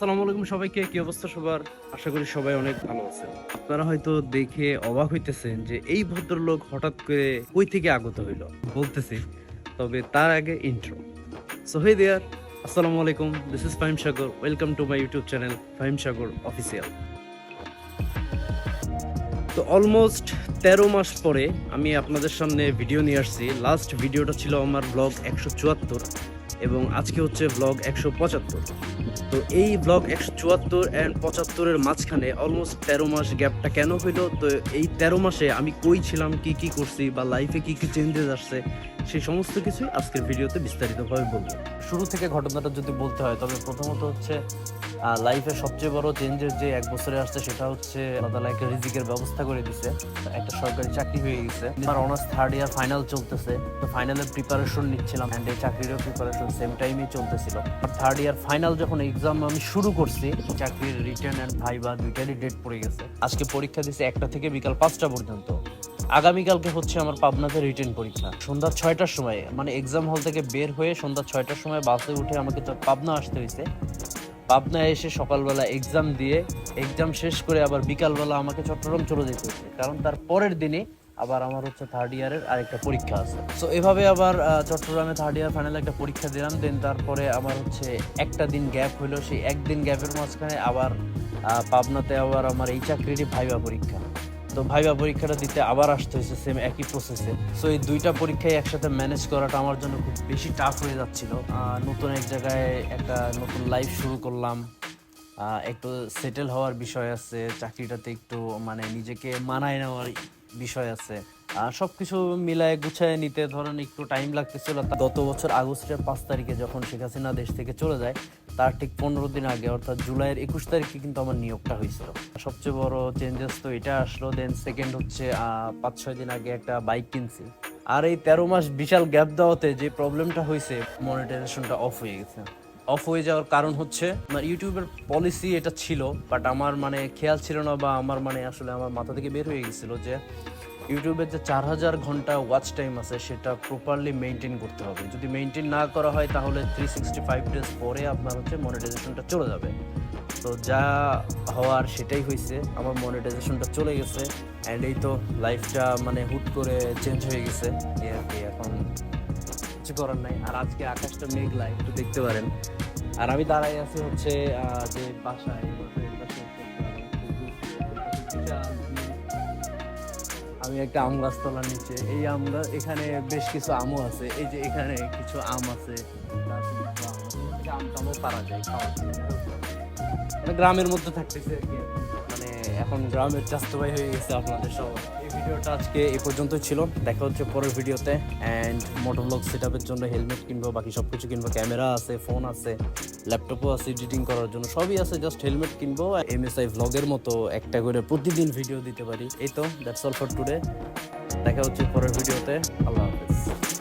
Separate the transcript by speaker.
Speaker 1: আসসালামু আলাইকুম সবাইকে, কি অবস্থা সবার? আশা করি সবাই অনেক ভালো আছেন। আপনারা হয়তো দেখে অবাক হইতেছেন যে এই ভদ্রলোক হঠাৎ করে কই থেকে আগত হইল, বলতেছি, তবে তার আগে ইন্ট্রো সো হে দেয়ার আসসালামু আলাইকুম this is Fahim Sagar welcome to my YouTube channel Fahim Sagar official তো অলমোস্ট তেরো মাস পরে আমি আপনাদের সামনে ভিডিও নিয়ে আসছি। লাস্ট ভিডিওটা ছিল আমার ব্লগ একশো চুয়াত্তর। এবং আজকে হচ্ছে ব্লগ একশো পঁচাত্তর। তো এই ব্লগ একশো চুয়াত্তর অ্যান্ড পঁচাত্তরের মাঝখানে অলমোস্ট তেরো মাস গ্যাপটা কেন হইল? তো এই তেরো মাসে আমি কই ছিলাম, কি কি করছি বা লাইফে কি কি চেঞ্জেস আসছে, সেই সমস্ত কিছুই আজকের ভিডিওতে বিস্তারিতভাবে বলব। শুরু থেকে ঘটনাটা যদি বলতে হয়, তবে প্রথমত হচ্ছে লাইফে সবচেয়ে বড় চেঞ্জেস যে এক বছরে আসছে সেটা হচ্ছে আল্লাহ তাআলা একটা রিজিকের ব্যবস্থা করে দিছে। একটা সরকারি চাকরি হয়ে গেছে। আমার অনার্স থার্ড ইয়ার ফাইনাল চলতেছে। তো ফাইনালের প্রিপারেশন নিচ্ছিলাম অ্যান্ড এই চাকরিরও প্রিপারেশন সেম টাইমে চলতেছিল। থার্ড ইয়ার ফাইনাল যখন এক্সাম আমি শুরু করছি, চাকরির রিটার্ন অ্যান্ড ভাইবা দুইটারই ডেট পড়ে গেছে। আজকে পরীক্ষা দিছে একটা থেকে বিকাল পাঁচটা পর্যন্ত। আগামীকালকে হচ্ছে আমার পাবনাতে রিটেন পরীক্ষা। সন্ধ্যা ছয়টার সময় মানে এক্সাম হল থেকে বের হয়ে সন্ধ্যা ছয়টার সময় বাসে উঠে আমাকে তো পাবনা আসতে হয়েছে। পাবনা এসে সকালবেলা এক্সাম দিয়ে এক্সাম শেষ করে আবার বিকালবেলা আমাকে চট্টগ্রাম চলে যেতে হচ্ছে কারণ তার পরের দিনে আবার আমার হচ্ছে থার্ড ইয়ারের আরেকটা পরীক্ষা আছে। সো এভাবে আবার চট্টগ্রামে থার্ড ইয়ার ফাইনাল একটা পরীক্ষা দিলাম দেন তারপরে আমার হচ্ছে একটা দিন গ্যাপ হলো সেই একদিন গ্যাপের মাঝখানে আবার পাবনাতে আবার আমার এই চাকরিটি ভাইবা পরীক্ষা। তো ভাইবা পরীক্ষাটা দিতে আবার আসতে হয়েছে সেম একই প্রসেসে সো এই দুইটা পরীক্ষায় একসাথে ম্যানেজ করাটা আমার জন্য খুব বেশি টাফ হয়ে যাচ্ছিল। নতুন এক জায়গায় একটা নতুন লাইফ শুরু করলাম। একটু সেটেল হওয়ার বিষয় আছে, চাকরিটাতে একটু মানে নিজেকে মানায় নেওয়ার বিষয় আছে। সব কিছু মিলায় গুছায় নিতে ধরেন একটু টাইম লাগতেছিল। গত বছর আগস্টের পাঁচ তারিখে যখন শেখ হাসিনা দেশ থেকে চলে যায়, তার ঠিক পনেরো দিন আগে, অর্থাৎ জুলাইয়ের একুশ তারিখে কিন্তু আমার নিয়োগটা হয়েছিল। সবচেয়ে বড় চেঞ্জেস তো এটা আসলো দেন সেকেন্ড হচ্ছে পাঁচ, ছয় দিন আগে একটা বাইক কিনছি। আর এই তেরো মাস বিশাল গ্যাপ দেওয়াতে যে প্রবলেমটা হয়েছে মনিটাইজেশনটা অফ হয়ে গেছে। অফ হয়ে যাওয়ার কারণ হচ্ছে, আমার ইউটিউবের পলিসি এটা ছিল বাট আমার মানে খেয়াল ছিল না বা আমার মানে আসলে আমার মাথা থেকে বের হয়ে গেছিল যে, ইউটিউবের যে চার হাজার ঘণ্টা ওয়াচ টাইম আছে, সেটা প্রপারলি মেনটেন করতে হবে। যদি মেনটেন না করা হয়, তাহলে থ্রি সিক্সটি ফাইভ ডেজ পরে আপনার হচ্ছে মনিটাইজেশনটা চলে যাবে। তো যা হওয়ার সেটাই হয়েছে, আমার মনিটাইজেশনটা চলে গেছে অ্যান্ড এই তো লাইফটা মানে হুট করে চেঞ্জ হয়ে গেছে। আর কি, এখন কিছু করার নাই। আর আজকে আকাশটা মেঘলা, একটু দেখতে পারেন। আর আমি দাঁড়াই আছি হচ্ছে যে বাসায় আমি একটা আম গাছ তোলার নিচে। এই আম এখানে বেশ কিছু আমও আছে। এই যে এখানে কিছু আম আছে। আম টামও পারা যায়। মানে গ্রামের মধ্যে থাকতেছে আর কি। এখন গ্রামের চাস্তো ভাই হয়ে গেছে আপনাদের সব এই ভিডিওটা আজকে এই পর্যন্ত ছিল। দেখা হচ্ছে পরের ভিডিওতে। অ্যান্ড মোটর ব্লগ সেট জন্য হেলমেট কিনবো, বাকি সব কিছু কিনবো। ক্যামেরা আছে ফোন আছে ল্যাপটপও আছে এডিটিং করার জন্য। সবই আছে জাস্ট হেলমেট কিনবো এম এস আই ভ্লগের মতো একটা করে প্রতিদিন ভিডিও দিতে পারি। এই তো দ্যাটস অল ফর টুডে দেখা হচ্ছে পরের ভিডিওতে। আল্লাহ হাফেজ।